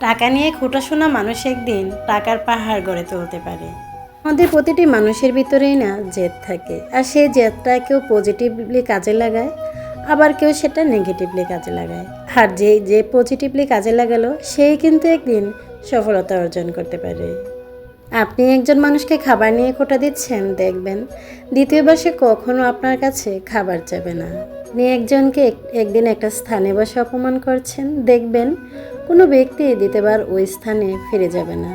টাকা নিয়ে খোটাশোনা মানুষ একদিন টাকার পাহাড় গড়ে তুলতে পারে। আমাদের প্রতিটি মানুষের ভিতরেই না জেদ থাকে। আর সেই জেদটা কেউ পজিটিভলি কাজে লাগায়, আবার কেউ সেটা নেগেটিভলি কাজে লাগায়। আর যে যে পজিটিভলি কাজে লাগালো, সেই কিন্তু একদিন সফলতা অর্জন করতে পারে। আপনি একজন মানুষকে খাবার নিয়ে খোটা দিচ্ছেন, দেখবেন দ্বিতীয়বার সে কখনো আপনার কাছে খাবার চাবে না। আপনি একজনকে এক- একদিন একটা স্থানে বসে অপমান করছেন, দেখবেন কোনো ব্যক্তি দ্বিতীয়বার ওই স্থানে ফিরে যাবে না।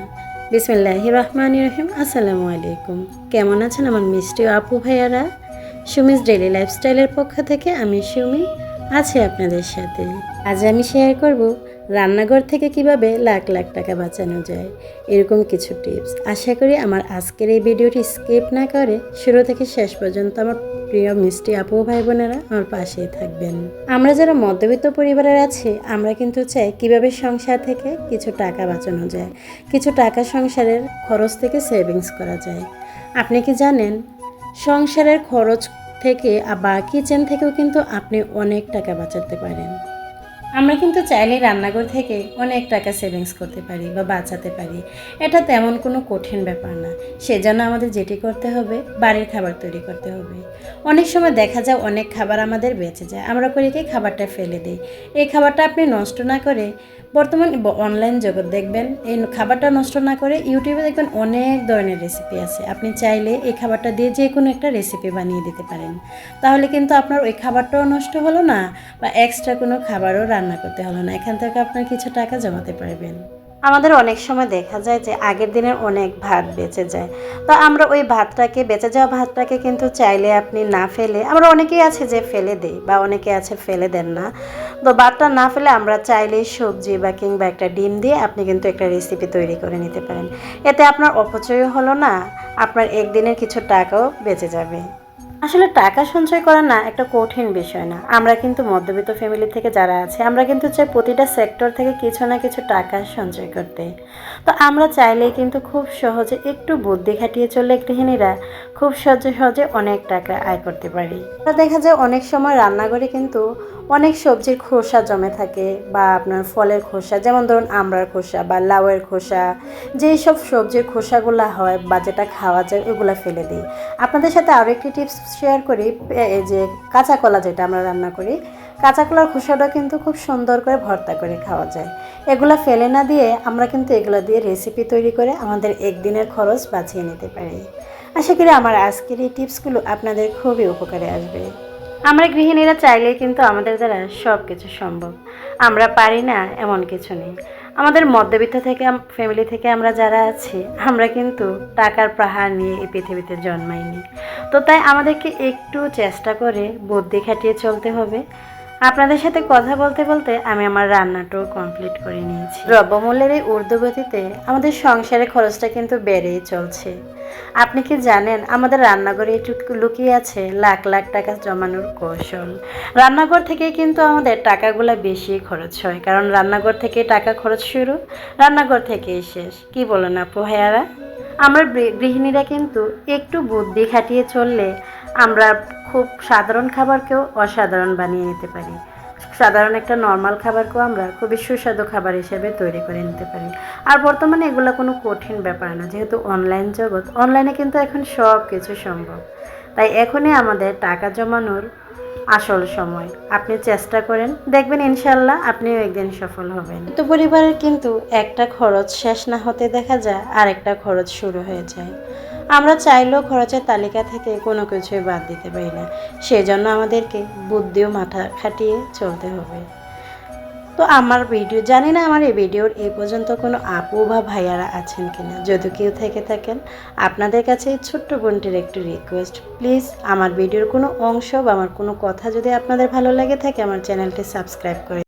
বিসমিল্লাহ রহমান রহিম, আসসালামু আলাইকুম। কেমন আছেন আমার মিষ্টি আপু ভাইয়ারা? সুমিস ডেলি লাইফস্টাইলের পক্ষ থেকে আমি সুমি, আছি আপনাদের সাথে। আজ আমি শেয়ার করব রান্নাঘর থেকে কীভাবে লাখ লাখ টাকা বাঁচানো যায়, এরকম কিছু টিপস। আশা করি আমার আজকের এই ভিডিওটি স্কিপ না করে শুরু থেকে শেষ পর্যন্ত আমার প্রিয় মিষ্টি আপু ভাই বোনেরা আমার পাশেই থাকবেন। আমরা যারা মধ্যবিত্ত পরিবারের আছি, আমরা কিন্তু চাই কীভাবে সংসার থেকে কিছু টাকা বাঁচানো যায়, কিছু টাকা সংসারের খরচ থেকে সেভিংস করা যায়। আপনি কি জানেন, সংসারের খরচ থেকে বা কিচেন থেকেও কিন্তু আপনি অনেক টাকা বাঁচাতে পারেন। আমরা কিন্তু চাইলে রান্নাঘর থেকে অনেক টাকা সেভিংস করতে পারি বা বাঁচাতে পারি। এটা তেমন কোনো কঠিন ব্যাপার না। সেজন্য আমাদের যেটি করতে হবে, বাড়ির খাবার তৈরি করতে হবে। অনেক সময় দেখা যায় অনেক খাবার আমাদের বেঁচে যায়। আমরা করি কি, খাবারটা ফেলে দিই। এই খাবারটা আপনি নষ্ট না করে বর্তমান অনলাইন জগৎ দেখবেন। এই খাবারটা নষ্ট না করে ইউটিউবে দেখবেন অনেক ধরনের রেসিপি আছে। আপনি চাইলে এই খাবারটা দিয়ে যে কোনো একটা রেসিপি বানিয়ে দিতে পারেন। তাহলে কিন্তু আপনার ওই খাবারটাও নষ্ট হলো না বা এক্সট্রা কোনো খাবারও রান্না করতে হলো না। এখান থেকে আপনার কিছু টাকা জমাতে পারবেন। আমাদের অনেক সময় দেখা যায় যে আগের দিনের অনেক ভাত বেঁচে যায়। তো আমরা ওই ভাতটাকে, বেঁচে যাওয়া ভাতটাকে কিন্তু চাইলে আপনি না ফেলে, আমরা অনেকেই আছে যে ফেলে দেই বা অনেকে আছে ফেলে দেন না। তো ভাতটা না ফেলে আমরা চাইলে সবজি বা কিংবা একটা ডিম দিয়ে আপনি কিন্তু একটা রেসিপি তৈরি করে নিতে পারেন। এতে আপনার অপচয়ও হলো না, আপনার একদিনের কিছু টাকাও বেঁচে যাবে। আসলে টাকা সঞ্চয় করা না একটা কঠিন বিষয় না। আমরা কিন্তু মধ্যবিত্ত ফ্যামিলি থেকে যারা আছে, আমরা কিন্তু চাই প্রতিটা সেক্টর থেকে কিছু না কিছু টাকা সঞ্চয় করতে। তো আমরা চাইলেই কিন্তু খুব সহজে একটু বুদ্ধি খাটিয়ে চললে গৃহিণীরা খুব সহজে সহজে অনেক টাকা আয় করতে পারি। দেখা যায় অনেক সময় রান্নাঘরে কিন্তু অনেক সবজির খোসা জমে থাকে বা আপনার ফলের খোসা, যেমন ধরুন আমড়ার খোসা বা লাউয়ের খোসা, যেই সব সবজির খোসাগুলো হয় বা যেটা খাওয়া যায় ওগুলো ফেলে দিই। আপনাদের সাথে আরও একটি টিপস শেয়ার করি, এই যে কাঁচা কলা যেটা আমরা রান্না করি, কাঁচা কলার খোসাটা কিন্তু খুব সুন্দর করে ভর্তা করে খাওয়া যায়। এগুলো ফেলে না দিয়ে আমরা কিন্তু এগুলো দিয়ে রেসিপি তৈরি করে আমাদের একদিনের খরচ বাঁচিয়ে নিতে পারি। আশা করি আমার আজকের এই টিপসগুলো আপনাদের খুবই উপকারে আসবে। আমরা গৃহিণীরা চাইলে কিন্তু আমাদের দ্বারা সব কিছু সম্ভব। আমরা পারি না এমন কিছু নেই। আমাদের মধ্যবিত্ত থেকে ফ্যামিলি থেকে আমরা যারা আছি, আমরা কিন্তু টাকার পাহাড় নিয়ে এই পৃথিবীতে জন্মাইনি। তো তাই আমাদেরকে একটু চেষ্টা করে বুদ্ধি খাটিয়ে চলতে হবে। আপনাদের সাথে কথা বলতে বলতে আমি আমার রান্নাটাও কমপ্লিট করে নিয়েছি। দ্রব্যমূল্যের এই ঊর্ধ্বগতিতে আমাদের সংসারের খরচটা কিন্তু বেড়েই চলছে। আপনি কি জানেন, আমাদের রান্নাঘরে একটু লুকিয়ে আছে লাখ লাখ টাকা জমানোর কৌশল। রান্নাঘর থেকে কিন্তু আমাদের টাকাগুলো বেশি খরচ হয়। কারণ রান্নাঘর থেকে টাকা খরচ শুরু, রান্নাঘর থেকেই শেষ। কি বলেন আপু ভাইয়ারা? আমরা গৃহিণীরা কিন্তু একটু বুদ্ধি খাটিয়ে চললে আমরা খুব সাধারণ খাবারকেও অসাধারণ বানিয়ে নিতে পারি। সাধারণ একটা নর্মাল খাবারকেও আমরা খুবই সুস্বাদু খাবার হিসেবে তৈরি করে নিতে পারি। আর বর্তমানে এগুলো কোনো কঠিন ব্যাপার না, যেহেতু অনলাইন জগৎ অনলাইনে কিন্তু এখন সব কিছু সম্ভব। তাই এখনই আমাদের টাকা জমানোর আসল সময়। আপনি চেষ্টা করেন, দেখবেন ইনশাল্লাহ আপনিও একদিন সফল হবেন। তো পরিবারের কিন্তু একটা খরচ শেষ না হতে দেখা যায় আর একটা খরচ শুরু হয়ে যায়। আমরা চাইলেও খরচের তালিকা থেকে কোনো কিছুই বাদ দিতে পারি না। সেজন্য আমাদেরকে বুদ্ধিও মাথা খাটিয়ে চলতে হবে। তো আমার ভিডিও, জানি না আমার এই ভিডিওর এই পর্যন্ত কোনো আপু বা ভাইয়ারা আছেন কি না যদি কেউ থেকে থাকেন, আপনাদের কাছে এই ছোট্ট বোনটির একটু রিকোয়েস্ট প্লিজ আমার ভিডিওর কোনো অংশ বা আমার কোনো কথা যদি আপনাদের ভালো লাগে থাকে, আমার চ্যানেলটি সাবস্ক্রাইব করে